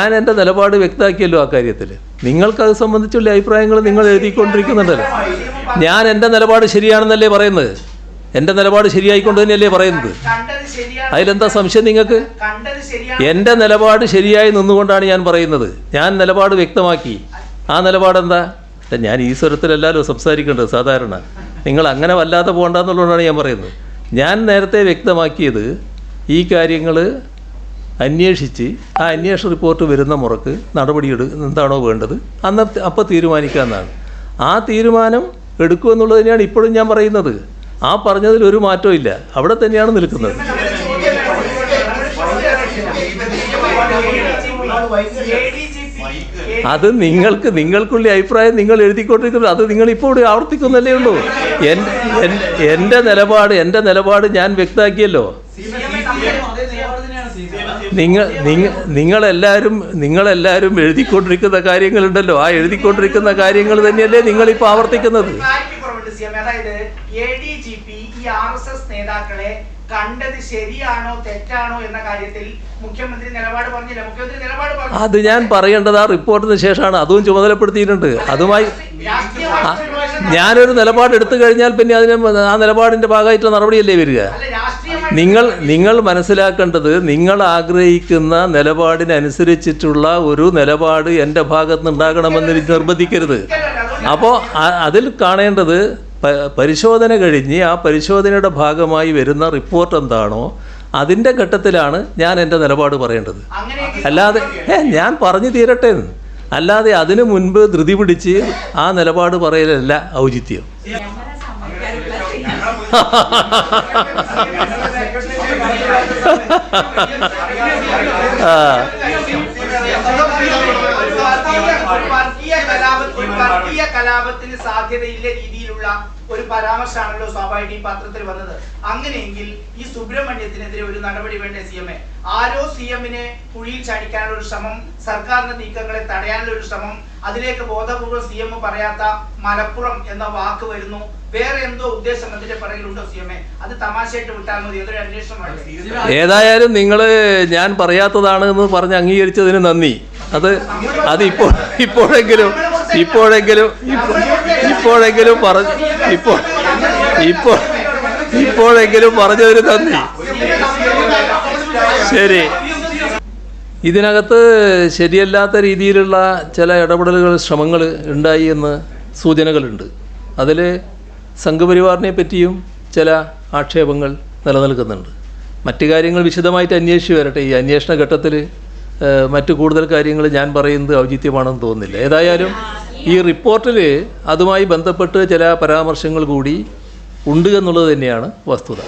ഞാൻ എന്റെ നിലപാട് വ്യക്തമാക്കിയല്ലോ ആ കാര്യത്തിൽ നിങ്ങൾക്ക് അത് സംബന്ധിച്ചുള്ള അഭിപ്രായങ്ങൾ നിങ്ങൾ എഴുതിക്കൊണ്ടിരിക്കുന്നുണ്ടല്ലോ. ഞാൻ എന്റെ നിലപാട് ശരിയാണെന്നല്ലേ പറയുന്നത്. എന്റെ നിലപാട് ശരിയായിക്കൊണ്ട് തന്നെയല്ലേ പറയുന്നത്. അതിലെന്താ സംശയം നിങ്ങൾക്ക്? എന്റെ നിലപാട് ശരിയായി നിന്നുകൊണ്ടാണ് ഞാൻ പറയുന്നത്. ഞാൻ നിലപാട് വ്യക്തമാക്കി. ആ നിലപാടെന്താ? ഞാൻ ഈ സ്വരത്തിലല്ലല്ലോ സംസാരിക്കേണ്ടത് സാധാരണ. നിങ്ങൾ അങ്ങനെ വല്ലാതെ പോകണ്ടെന്നുള്ളതുകൊണ്ടാണ് ഞാൻ പറയുന്നത്. ഞാൻ നേരത്തെ വ്യക്തമാക്കിയത് ഈ കാര്യങ്ങൾ അന്വേഷിച്ച് ആ അന്വേഷണ റിപ്പോർട്ട് വരുന്ന മുറക്ക് നടപടിയെടു എന്താണോ വേണ്ടത് അന്ന് അപ്പോൾ തീരുമാനിക്കാമെന്നാണ് ആ തീരുമാനം എടുക്കുമെന്നുള്ളത് തന്നെയാണ് ഇപ്പോഴും ഞാൻ പറയുന്നത്. ആ പറഞ്ഞതിൽ ഒരു മാറ്റവും ഇല്ല. അവിടെ തന്നെയാണ് നിൽക്കുന്നത്. അത് നിങ്ങൾക്ക് നിങ്ങൾക്കുള്ള അഭിപ്രായം നിങ്ങൾ എഴുതിക്കൊണ്ടിരിക്കുന്നത് അത് നിങ്ങൾ ഇപ്പോൾ ഇവിടെ ആവർത്തിക്കുന്നല്ലേ ഉള്ളൂ. എൻ- എൻ- എന്റെ നിലപാട് എന്റെ നിലപാട് ഞാൻ വ്യക്തമാക്കിയല്ലോ. നിങ്ങൾ നിങ്ങൾ നിങ്ങളെല്ലാവരും നിങ്ങളെല്ലാവരും എഴുതിക്കൊണ്ടിരിക്കുന്ന കാര്യങ്ങളുണ്ടല്ലോ. ആ എഴുതിക്കൊണ്ടിരിക്കുന്ന കാര്യങ്ങൾ തന്നെയല്ലേ നിങ്ങൾ നിങ്ങളിപ്പോൾ ആവർത്തിക്കുന്നത് എം. അതായത് എ ഡി ജി പി ഈ ആർ എസ് എസ് നേതാക്കളെ കണ്ടത് ശരിയാണോ തെറ്റാണോ എന്ന കാര്യത്തിൽ മുഖ്യമന്ത്രി നിലപാട് പറഞ്ഞില്ല. മുഖ്യമന്ത്രി നിലപാട് പറഞ്ഞു അത് ഞാൻ പറയേണ്ടത് ആ റിപ്പോർട്ടിന് ശേഷമാണ്. അതും ചുമതലപ്പെടുത്തിയിട്ടുണ്ട്. അതുമായി ഞാനൊരു നിലപാട് എടുത്തു കഴിഞ്ഞാൽ പിന്നെ അതിന് ആ നിലപാടിന്റെ ഭാഗമായിട്ടുള്ള നടപടിയല്ലേ വരിക? നിങ്ങൾ നിങ്ങൾ മനസ്സിലാക്കേണ്ടത് നിങ്ങൾ ആഗ്രഹിക്കുന്ന നിലപാടിനനുസരിച്ചിട്ടുള്ള ഒരു നിലപാട് എന്റെ ഭാഗത്ത് ഉണ്ടാകണമെന്ന് നിർബന്ധിക്കരുത്. അപ്പോൾ അതിൽ കാണേണ്ടത് പരിശോധന കഴിഞ്ഞ് ആ പരിശോധനയുടെ ഭാഗമായി വരുന്ന റിപ്പോർട്ട് എന്താണോ അതിന്റെ ഘട്ടത്തിലാണ് ഞാൻ എന്റെ നിലപാട് പറയേണ്ടത്. അല്ലാതെ ഏ ഞാൻ പറഞ്ഞു തീരട്ടെ. അല്ലാതെ അതിനു മുൻപ് ധൃതി പിടിച്ച് ആ നിലപാട് പറയലല്ല ഔചിത്യം. ആ ഒരു വർഗീയ കലാപ- ഒരു വർഗീയ കലാപത്തിന് സാധ്യതയില്ല രീതിയിലുള്ള ഒരു പരാമർശമാണല്ലോ സ്വാഭാവിക ഈ പത്രത്തിൽ വന്നത്. അങ്ങനെയെങ്കിൽ ഈ സുബ്രഹ്മണ്യത്തിനെതിരെ ഒരു നടപടി വേണ്ട സി എം എ? ആരോ സി എമ്മിനെ കുഴിയിൽ ചാടിക്കാനുള്ള ഒരു ശ്രമം സർക്കാരിന്റെ നീക്കങ്ങളെ തടയാനുള്ള ഒരു ശ്രമം അതിലേക്ക് ബോധപൂർവം സി എം പറയാത്ത മലപ്പുറം എന്ന വാക്ക് വരുന്നു. വേറെ എന്തോ ഉദ്ദേശം അതിന്റെ പറയലുണ്ടോ സി എം എ? അത് തമാശയായിട്ട് വിട്ടാൽ മതി. അതൊരു അന്വേഷണമാണ് ഏതായാലും നിങ്ങൾ ഞാൻ പറയാത്തതാണ് എന്ന് പറഞ്ഞ് അംഗീകരിച്ചതിന് നന്ദി. അത് അത് ഇപ്പോ ഇപ്പോഴെങ്കിലും ഇപ്പോഴെങ്കിലും ഇപ്പോ- ഇപ്പോഴെങ്കിലും പറഞ്ഞു ഇപ്പോ ഇപ്പോൾ ഇപ്പോഴെങ്കിലും പറഞ്ഞതിന് നന്ദി. ശരി. ഇതിനകത്ത് ശരിയല്ലാത്ത രീതിയിലുള്ള ചില ഇടപെടലുകൾ ശ്രമങ്ങൾ ഉണ്ടായി എന്ന് സൂചനകളുണ്ട്. അതിൽ സംഘപരിവാറിനെ പറ്റിയും ചില ആക്ഷേപങ്ങൾ നിലനിൽക്കുന്നുണ്ട്. മറ്റു കാര്യങ്ങൾ വിശദമായിട്ട് അന്വേഷിച്ച് വരട്ടെ. ഈ അന്വേഷണ ഘട്ടത്തിൽ മറ്റു കൂടുതൽ കാര്യങ്ങൾ ഞാൻ പറയുന്നത് ഔചിത്യമാണെന്ന് തോന്നുന്നില്ല. ഏതായാലും ഈ റിപ്പോർട്ടിൽ അതുമായി ബന്ധപ്പെട്ട് ചില പരാമർശങ്ങൾ കൂടി ഉണ്ട് എന്നുള്ളത് തന്നെയാണ് വസ്തുത.